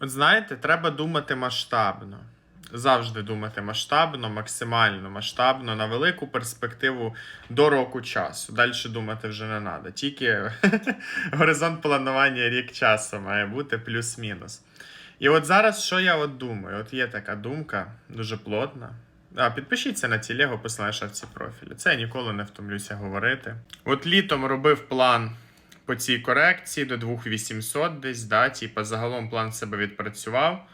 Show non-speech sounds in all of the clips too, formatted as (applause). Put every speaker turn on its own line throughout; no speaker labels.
От знаєте, треба думати масштабно. Завжди думати масштабно, максимально масштабно, на велику перспективу до року часу. Далі думати вже не треба. Тільки (laughs) горизонт планування рік часу має бути плюс-мінус. І от зараз що я от думаю? От є така думка, дуже плотна. А, підпишіться на тілего, посилання в шапці профілю. Це я ніколи не втомлюся говорити. От літом робив план по цій корекції до 2800 десь, да, типа загалом план себе відпрацював.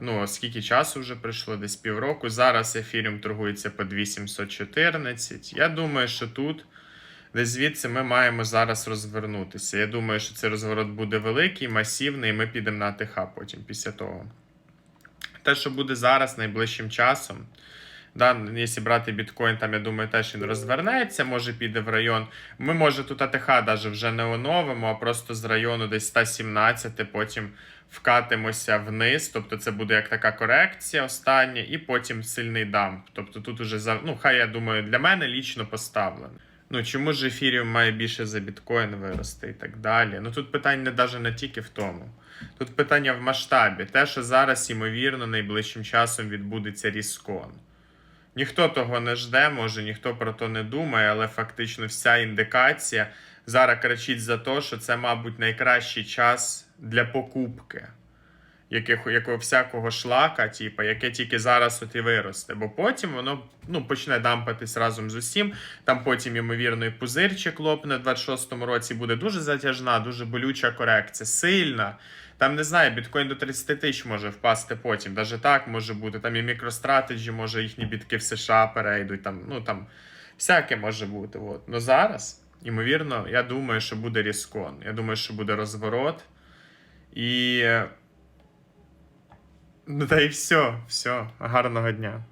Ну, скільки часу вже пройшло, десь півроку. Зараз ефіріум торгується по 2714. Я думаю, що тут, десь звідси, ми маємо зараз розвернутися. Я думаю, що цей розворот буде великий, масивний, і ми підемо на АТХ потім після того. Те, що буде зараз найближчим часом. Да, якщо брати біткоін, там я думаю, теж він розвернеться, може піде в район. Ми, може, тут АТХ навіть вже не оновимо, а просто з району десь 117, потім вкатимося вниз. Тобто це буде як така корекція остання, і потім сильний дамп. Тобто тут уже за ну, хай я думаю, для мене лічно поставлено. Ну чому ж ефіріум має більше за біткоін вирости і так далі? Ну тут питання навіть не тільки в тому. Тут питання в масштабі. Те, що зараз, ймовірно, найближчим часом відбудеться різкон. Ніхто того не жде, може ніхто про то не думає, але фактично вся індикація зараз кричить за те, що це, мабуть, найкращий час для покупки яких, якого всякого шлака, типу, яке тільки зараз от і виросте. Бо потім воно ну, почне дампатись разом з усім. Там потім, ймовірно, і пузирчик лопне в 26-му році буде дуже затяжна, дуже болюча корекція, сильна. Там не знаю, біткоін до 30 тисяч може впасти потім. Навіть так може бути. Там і мікростратеджі, може їхні бітки в США перейдуть. Там, ну там всяке може бути. От. Но зараз, ймовірно, я думаю, що буде різкон. Я думаю, що буде розворот. І. Ну та й все, все. Гарного дня.